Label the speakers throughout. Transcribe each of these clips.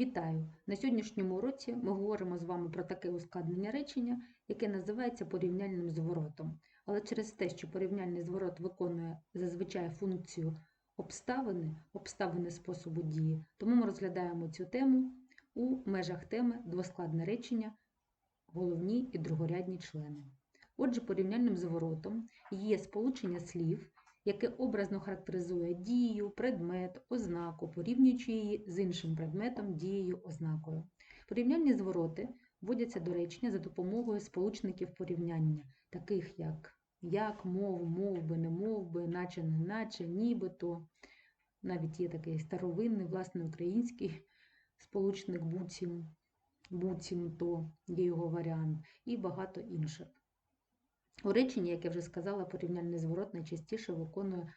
Speaker 1: Вітаю! На сьогоднішньому уроці ми говоримо з вами про таке ускладнення речення, яке називається порівняльним зворотом. Але через те, що порівняльний зворот виконує зазвичай функцію обставини, обставини способу дії, тому ми розглядаємо цю тему у межах теми двоскладне речення, головні і другорядні члени. Отже, порівняльним зворотом є сполучення слів, яке образно характеризує дію, предмет, ознаку, порівнюючи її з іншим предметом, дією, ознакою. Порівняльні звороти вводяться до речення за допомогою сполучників порівняння, таких як як, мов, мов би, не мов би, наче, не наче, нібито. Навіть є такий старовинний, власне, український сполучник буцім, буцім то є його варіант, і багато інших. У реченні, як я вже сказала, порівняльний зворот найчастіше виконує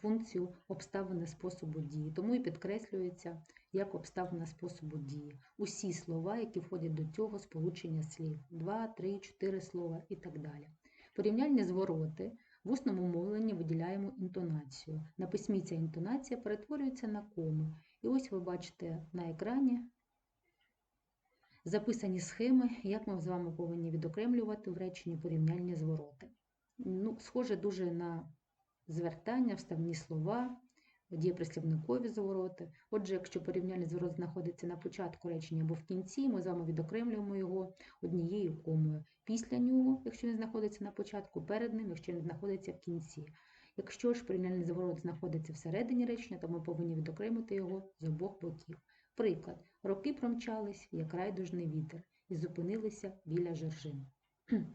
Speaker 1: функцію обставини способу дії, тому і підкреслюється як обставина способу дії. Усі слова, які входять до цього сполучення слів, 2, 3, 4 слова і так далі. Порівняльні звороти в усному мовленні виділяємо інтонацію. На письмі ця інтонація перетворюється на кому. І ось ви бачите на екрані записані схеми, як ми з вами повинні відокремлювати в реченні порівняльні звороти. Ну, Схоже дуже на звертання, вставні слова, дієприслівникові звороти. Отже, якщо порівняльний зворот знаходиться на початку речення або в кінці, ми з вами відокремлюємо його однією комою. Після нього, якщо він знаходиться на початку, перед ним, якщо він знаходиться в кінці. Якщо ж порівняльний зворот знаходиться всередині речення, то ми повинні відокремити його з обох боків. Приклад, роки промчались, як райдужний вітер, і зупинилися біля жоржин.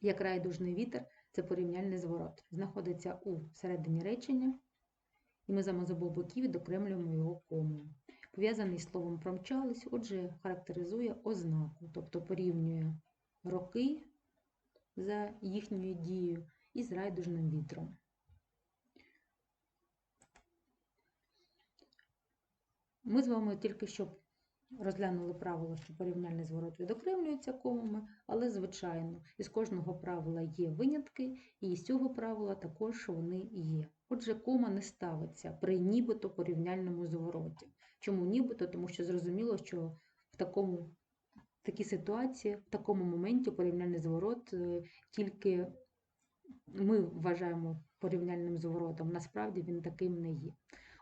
Speaker 1: Як райдужний вітер це порівняльний зворот. Знаходиться у середині речення, і ми з обох боків відокремлюємо його комою. Пов'язаний словом промчались, отже, характеризує ознаку, тобто порівнює роки за їхньою дією із райдужним вітром. Ми з вами тільки що розглянули правило, що порівняльний зворот відокремлюється комами, але, звичайно, із кожного правила є винятки, і з цього правила також вони є. Отже, кома не ставиться при нібито порівняльному звороті. Чому нібито? Тому що зрозуміло, що в такому в такій ситуації, в такому моменті порівняльний зворот е, тільки ми вважаємо порівняльним зворотом, насправді він таким не є.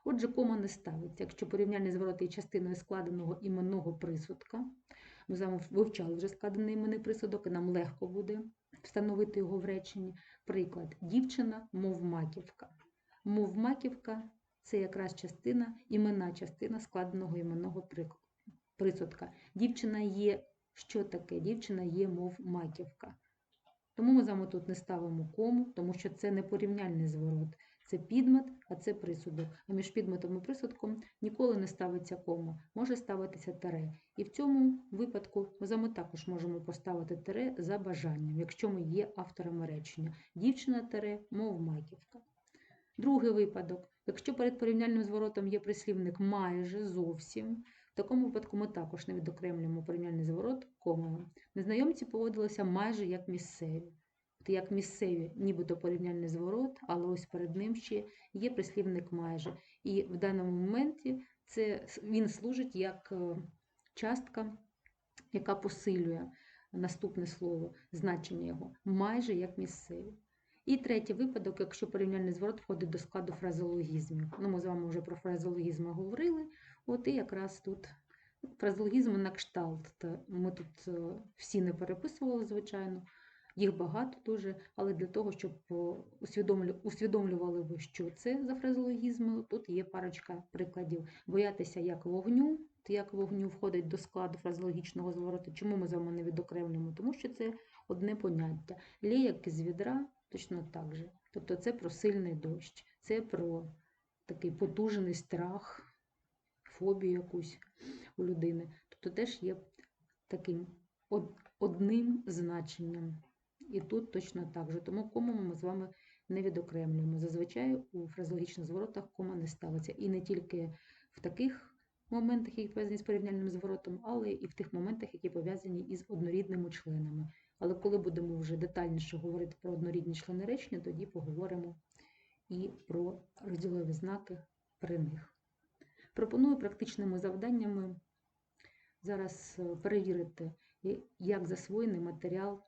Speaker 1: Отже, кома не ставиться. Якщо порівняльний зворот є частиною складеного іменного присудка, ми з вами вивчали вже складений іменний присудок, і нам легко буде встановити його в реченні. Приклад, дівчина, мов маківка. Мов маківка це якраз частина, іменна частина складеного іменного присудка. Дівчина є, що таке? Дівчина є, мов маківка. Тому ми з вами тут не ставимо кому, тому що це не порівняльний зворот. Це підмет, а це присудок. А між підметом і присудком ніколи не ставиться кома, може ставитися тере. І в цьому випадку ми також можемо поставити тере за бажанням, якщо ми є авторами речення. Дівчина тере, мов маківка. Другий випадок. Якщо перед порівняльним зворотом є прислівник майже зовсім, в такому випадку ми також не відокремлюємо порівняльний зворот комою. Незнайомці поводилися майже як місцеві як місцеві, нібито порівняльний зворот, але ось перед ним ще є прислівник майже. І в даному моменті це, він служить як е, частка, яка посилює наступне слово, значення його, майже як місцеві. І третій випадок, якщо порівняльний зворот входить до складу фразеологізмів. Ну, Ми з вами вже про фразеологізми говорили, от і якраз тут фразеологізми на кшталт. Ми тут е, всі не переписували, звичайно. Їх багато дуже, але для того, щоб усвідомлювали ви, що це за фразеологізми, тут є парочка прикладів. Боятися як вогню, як вогню входить до складу фразеологічного звороту. Чому ми з вами не відокремлюємо? Тому що це одне поняття. Лє, як із відра, точно так же. Тобто це про сильний дощ, це про такий потужний страх, фобію якусь у людини. Тобто теж є таким одним значенням. І тут точно так же. Тому кому ми з вами не відокремлюємо. Зазвичай у фразеологічних зворотах кома не ставиться. І не тільки в таких моментах, які пов'язані з порівняльним зворотом, але і в тих моментах, які пов'язані із однорідними членами. Але коли будемо вже детальніше говорити про однорідні члени речення, тоді поговоримо і про розділові знаки при них. Пропоную практичними завданнями зараз е, перевірити, як засвоєний матеріал,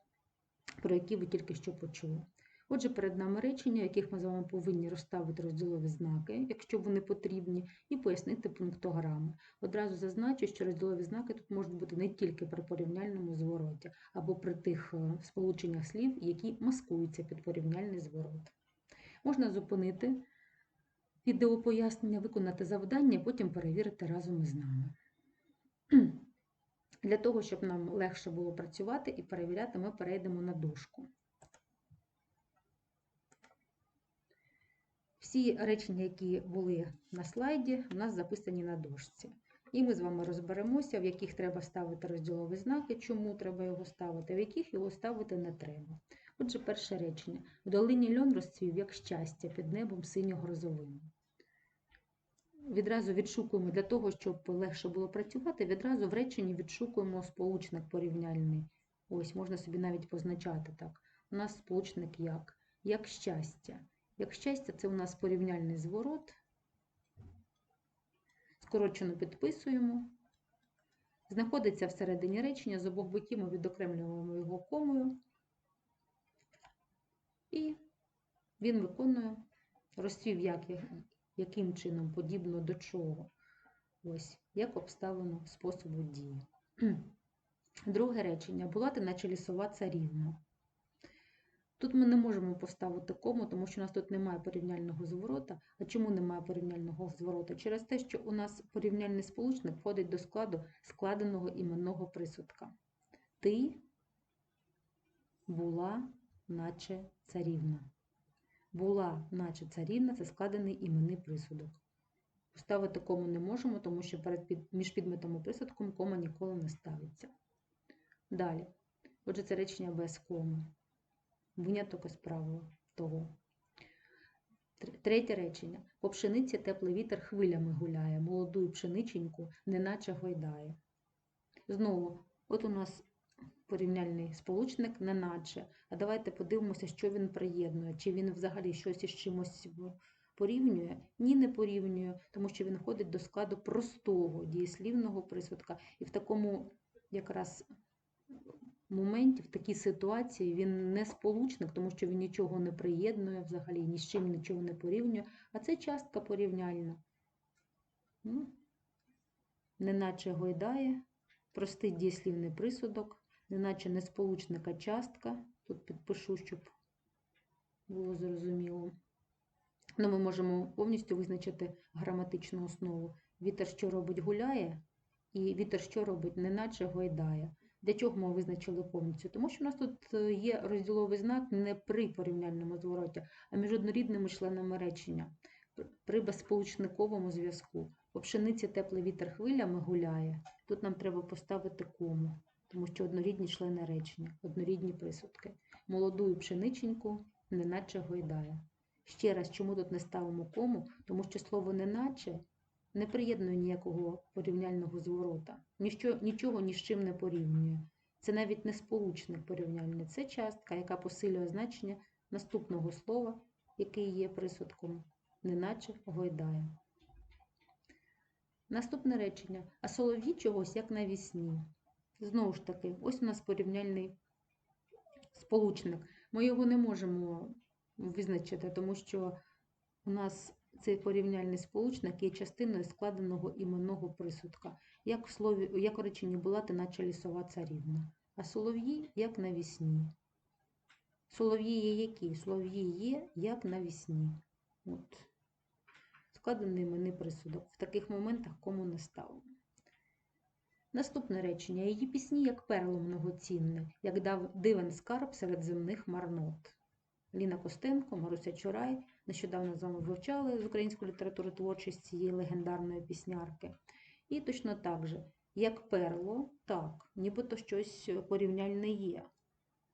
Speaker 1: про який ви тільки що почули. Отже, перед нами речення, яких ми з вами повинні розставити розділові знаки, якщо вони потрібні, і пояснити пунктограми. Одразу зазначу, що розділові знаки тут можуть бути не тільки при порівняльному звороті, або при тих е, сполученнях слів, які маскуються під порівняльний зворот. Можна зупинити відеопояснення, виконати завдання, потім перевірити разом із нами. Для того, щоб нам легше було працювати і перевіряти, ми перейдемо на дошку. Всі речення, які були на слайді, у нас записані на дошці. І ми з вами розберемося, в яких треба ставити розділові знаки, чому треба його ставити, в яких його ставити не треба. Отже, перше речення. В долині льон розцвів, як щастя, під небом синьо-грозовим. Відразу відшукуємо для того, щоб легше було працювати, відразу в реченні відшукуємо сполучник порівняльний. Ось, можна собі навіть позначати так. У нас сполучник як? Як щастя. Як щастя, це у нас порівняльний зворот. Скорочено підписуємо. Знаходиться всередині речення, з обох боків ми відокремлюємо його комою. І він виконує розцвів як, яким чином, подібно до чого. Ось, як обставлено способу дії. Друге речення. Була ти наче лісова царівна. Тут ми не можемо поставити кому, тому що у нас тут немає порівняльного зворота. А чому немає порівняльного зворота? Через те, що у нас порівняльний сполучник входить до складу складеного іменного присудка. Ти була, наче царівна. Була, наче царівна це складений іменний присудок. Поставити кому не можемо, тому що перед під, між підметом і присудком кома ніколи не ставиться. Далі. Отже, це речення без коми. Виняток із правила того. Третє речення. По пшениці теплий вітер хвилями гуляє, молоду пшениченьку неначе гойдає. Знову, от у нас порівняльний сполучник неначе. А давайте подивимося, що він приєднує. Чи він взагалі щось із чимось порівнює? Ні, не порівнює, тому що він входить до складу простого дієслівного присудка. І в такому якраз моменті, в такій ситуації він не сполучник, тому що він нічого не приєднує взагалі, ні з чим нічого не порівнює, а це частка порівняльна. Ну, неначе гойдає, простий дієслівний присудок, неначе несполучника частка. Тут підпишу, щоб було зрозуміло. Ну, ми можемо повністю визначити граматичну основу. Вітер, що робить, гуляє, і вітер, що робить, неначе гойдає. Для чого ми визначили повністю? Тому що у нас тут е, є розділовий знак не при порівняльному звороті, а між однорідними членами речення, при безсполучниковому зв'язку. По пшениці теплий вітер хвилями гуляє. Тут нам треба поставити кому, тому що однорідні члени речення, однорідні присудки. Молоду і пшениченьку неначе гойдає. Ще раз, чому тут не ставимо кому? Тому що слово неначе не приєднує ніякого порівняльного зворота. Ніщо, нічого ні з чим не порівнює. Це навіть не сполучник порівняльний, це частка, яка посилює значення наступного слова, який є присудком, неначе гойдає. Наступне речення. А солов'ї чогось як навісні. Знову ж таки, ось у нас порівняльний сполучник. Ми його не можемо визначити, тому що у нас цей порівняльний сполучник є частиною складеного іменного присудка. Як в слові, як у реченні була ти наче лісова царівна. А солов'ї як навісні. Солов'ї є які? Солов'ї є як навісні. От. Складений іменний присудок. В таких моментах кому не ставимо. Наступне речення. Її пісні як перло многоцінне, як дав дивен скарб серед земних марнот. Ліна Костенко, Маруся Чурай. Нещодавно з вами вивчали з української літератури творчість цієї легендарної піснярки. І точно так же, як перло, так, нібито щось порівняльне є.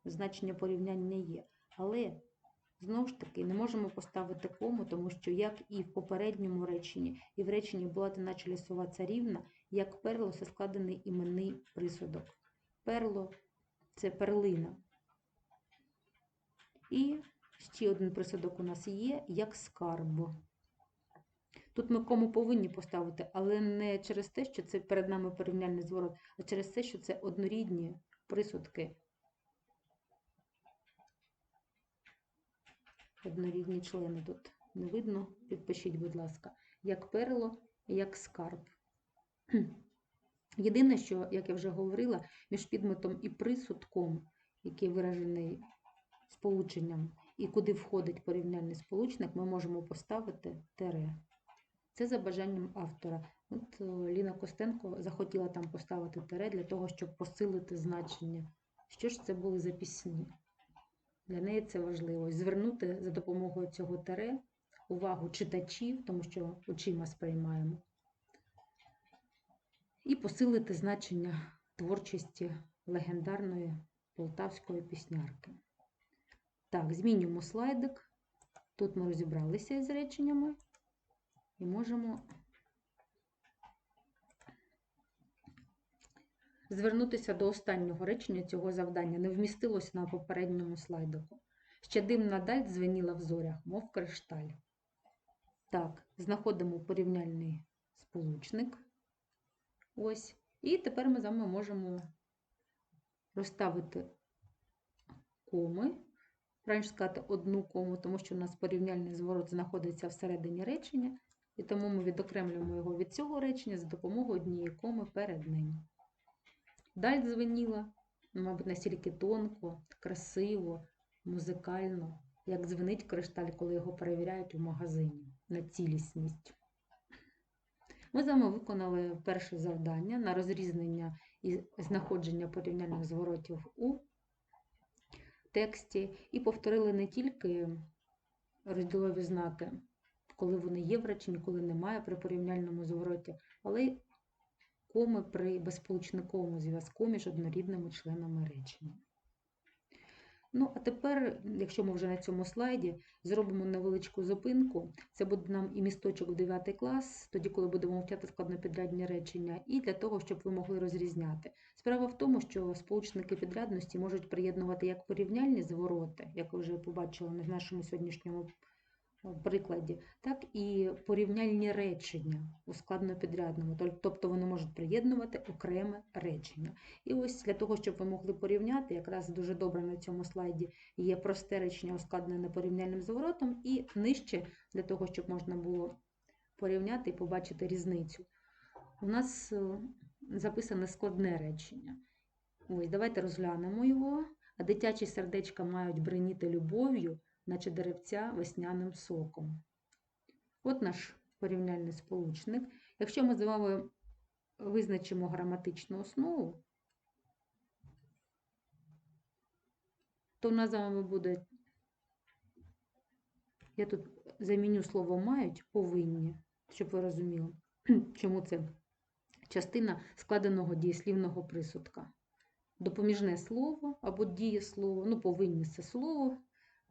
Speaker 1: Значення порівняння є. Але знову ж таки не можемо поставити кому, тому що як і в попередньому реченні, і в реченні була ти наче лісова царівна, як перло це складений іменний присудок. Перло це перлина. І ще один присудок у нас є, як скарб. Тут ми кому повинні поставити, але не через те, що це перед нами порівняльний зворот, а через те, що це однорідні присудки. Однорідні члени тут не видно. Підпишіть, будь ласка, як перило, як скарб. Єдине, що, як я вже говорила, між підметом і присудком, який виражений сполученням, і куди входить порівняльний сполучник, ми можемо поставити тире. Це за бажанням автора. От е, Ліна Костенко захотіла там поставити тире для того, щоб посилити значення. Що ж це були за пісні? Для неї це важливо. Звернути за допомогою цього тире увагу читачів, тому що очима сприймаємо, і посилити значення творчості легендарної полтавської піснярки. Так, змінюємо слайдик. Тут ми розібралися із реченнями і можемо звернутися до останнього речення цього завдання. Не вмістилось на попередньому слайдику. Ще димна даль дзвеніла в зорях, мов кришталь. Так, знаходимо порівняльний сполучник. Ось. І тепер ми з вами можемо розставити коми. Раніше сказати одну кому, тому що у нас порівняльний зворот знаходиться всередині речення, і тому ми відокремлюємо його від цього речення за допомогою однієї коми перед ним. Даль дзвеніла, мабуть, настільки тонко, красиво, музикально, як дзвенить кришталь, коли його перевіряють у магазині на цілісність. Ми з вами виконали перше завдання на розрізнення і знаходження порівняльних зворотів у тексті і повторили не тільки розділові знаки, коли вони є в реченні, коли немає при порівняльному звороті, але й коми при безполучниковому зв'язку між однорідними членами речення. Ну, а тепер, якщо ми вже на цьому слайді, зробимо невеличку зупинку. Це буде нам і місточок в 9 клас, тоді, коли будемо вчати складнопідрядні речення, і для того, щоб ви могли розрізняти. Справа в тому, що сполучники підрядності можуть приєднувати як порівняльні звороти, як ви вже побачили в нашому сьогоднішньому прикладі, так і порівняльні речення у складнопідрядному, тобто вони можуть приєднувати окреме речення. І ось для того, щоб ви могли порівняти, якраз дуже добре на цьому слайді є просте речення, ускладнене порівняльним зворотом, і нижче для того, щоб можна було порівняти і побачити різницю. У нас е, записане складне речення. Ось, Давайте розглянемо його. Дитячі сердечка мають бреніти любов'ю наче деревця весняним соком. От наш порівняльний сполучник. Якщо ми з вами визначимо граматичну основу, то в нас з вами буде, я тут заміню слово мають повинні, щоб ви розуміли, чому це частина складеного дієслівного присудка. Допоміжне слово або дієслово, ну, повинні це слово,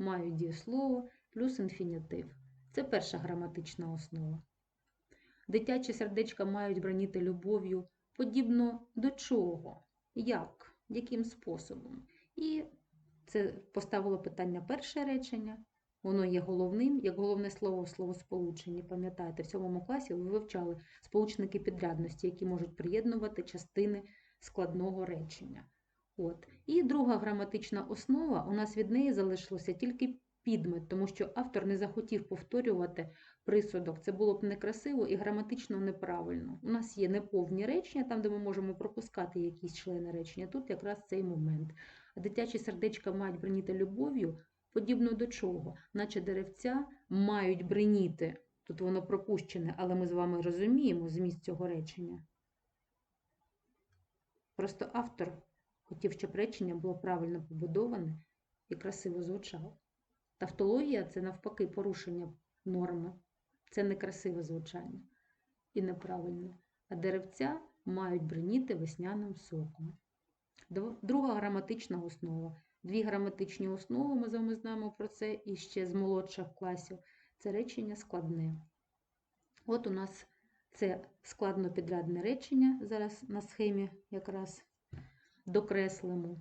Speaker 1: мають дієслово плюс інфінітив. Це перша граматична основа. Дитячі сердечка мають браніти любов'ю подібно до чого? Як? Яким способом? І це поставило питання перше речення. Воно є головним, як головне слово в словосполученні. Пам'ятаєте, в сьомому класі ви вивчали сполучники підрядності, які можуть приєднувати частини складного речення. От. І друга граматична основа, у нас від неї залишилося тільки підмет, тому що автор не захотів повторювати присудок. Це було б некрасиво і граматично неправильно. У нас є неповні речення, там, де ми можемо пропускати якісь члени речення. Тут якраз цей момент. А дитячі сердечка мають бреніти любов'ю, подібно до чого? Наче деревця мають бреніти. Тут воно пропущене, але ми з вами розуміємо зміст цього речення. Просто автор хотів, щоб речення було правильно побудоване і красиво звучало. Тавтологія це навпаки порушення норми, це некрасиве звучання і неправильно. А деревця мають бриніти весняним соком. Друга граматична основа. Дві граматичні основи, ми з вами знаємо про це і ще з молодших класів. Це речення складне. От у нас це складно підрядне речення, зараз на схемі якраз докреслимо.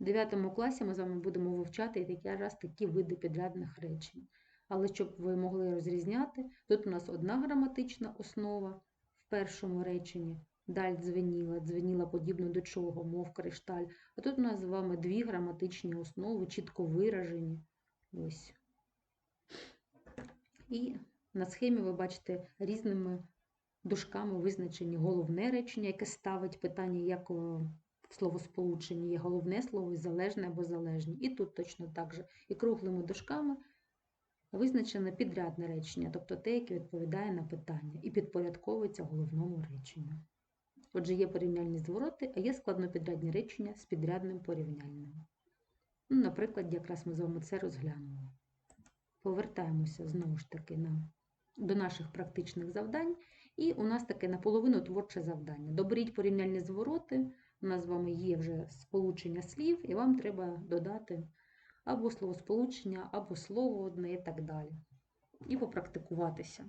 Speaker 1: В 9 класі ми з вами будемо вивчати якраз такі види підрядних речень. Але щоб ви могли розрізняти, тут у нас одна граматична основа в першому реченні. Даль дзвеніла, дзвеніла подібно до чого, мов кришталь. А тут у нас з вами дві граматичні основи, чітко виражені. Ось. І на схемі ви бачите різними дужками визначені головне речення, яке ставить питання, як е, в словосполученні є головне слово і залежне або залежні. І тут точно так же. І круглими дужками визначене підрядне речення, тобто те, яке відповідає на питання, і підпорядковується головному реченню. Отже, є порівняльні звороти, а є складнопідрядні речення з підрядним порівняльним. Ну, Наприклад, якраз ми з вами це розглянули. Повертаємося знову ж таки на, до наших практичних завдань. І у нас таке наполовину творче завдання. Доберіть порівняльні звороти. У нас з вами є вже сполучення слів, і вам треба додати або словосполучення, або слово одне і так далі. І попрактикуватися.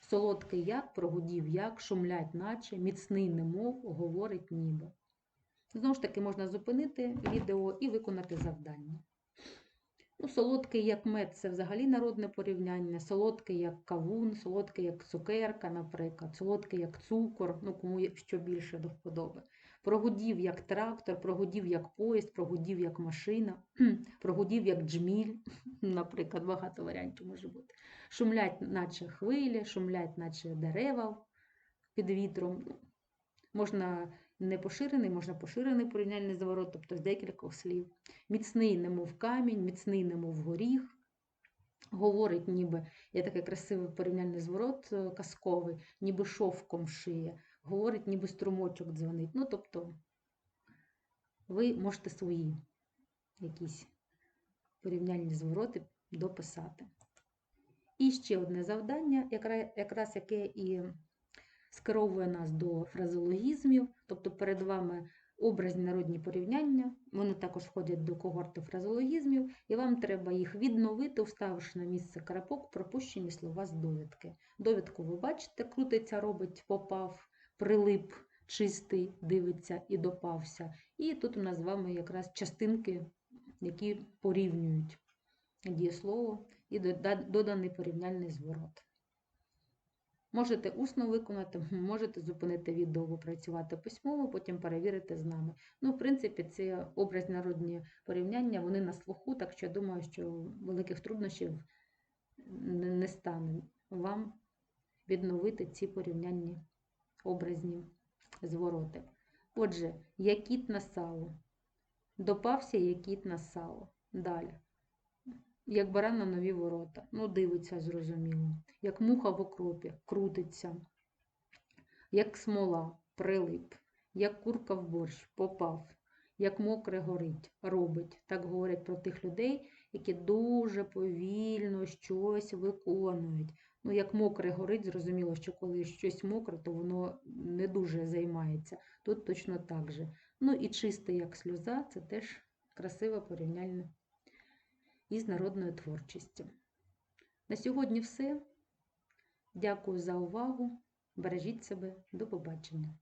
Speaker 1: Солодкий як, прогудів як, шумлять, наче, міцний немов, говорить ніби. Знову ж таки, можна зупинити відео і виконати завдання. Ну, Солодкий як мед це взагалі народне порівняння, солодкий як кавун, солодкий як цукерка, наприклад, солодкий як цукор, ну кому що більше до вподоби. Прогудів як трактор, прогудів як поїзд, прогудів як машина, прогудів як джміль, наприклад, багато варіантів може бути. Шумлять, наче хвилі, шумлять, наче дерева під вітром. Можна не поширений, можна поширений порівняльний заворот, тобто з декількох слів. Міцний, немов камінь, міцний, немов горіх. Говорить, ніби є такий красивий порівняльний зворот е, казковий, ніби шовком шиє. Говорить, ніби струмочок дзвонить. Ну, тобто, ви можете свої якісь порівняльні звороти дописати. І ще одне завдання, якраз яке і скеровує нас до фразеологізмів, тобто перед вами образні народні порівняння, вони також входять до когорти фразеологізмів, і вам треба їх відновити, вставивши на місце крапок пропущені слова з довідки. Довідку ви бачите, крутиться, робить, попав, прилип, чистий, дивиться і допався. І тут у нас з вами якраз частинки, які порівнюють дієслово і доданий порівняльний зворот. Можете усно виконати, можете зупинити відео, попрацювати письмово, потім перевірити з нами. Ну, в принципі, ці образні народні порівняння, вони на слуху, так що я думаю, що великих труднощів не стане вам відновити ці порівнянні образні звороти. Отже, я кіт на сало. Допався я кіт на сало. Далі як баран на нові ворота. Ну, дивиться, зрозуміло. Як муха в окропі, крутиться, як смола, прилип, як курка в борщ, попав, як мокре горить, робить. Так говорять про тих людей, які дуже повільно щось виконують. Ну, як мокре горить, зрозуміло, що коли щось мокре, то воно не дуже займається. Тут точно так же. Ну і чисте, як сльоза, це теж красиве порівняльне із народною творчістю. На сьогодні все. Дякую за увагу. Бережіть себе, до побачення!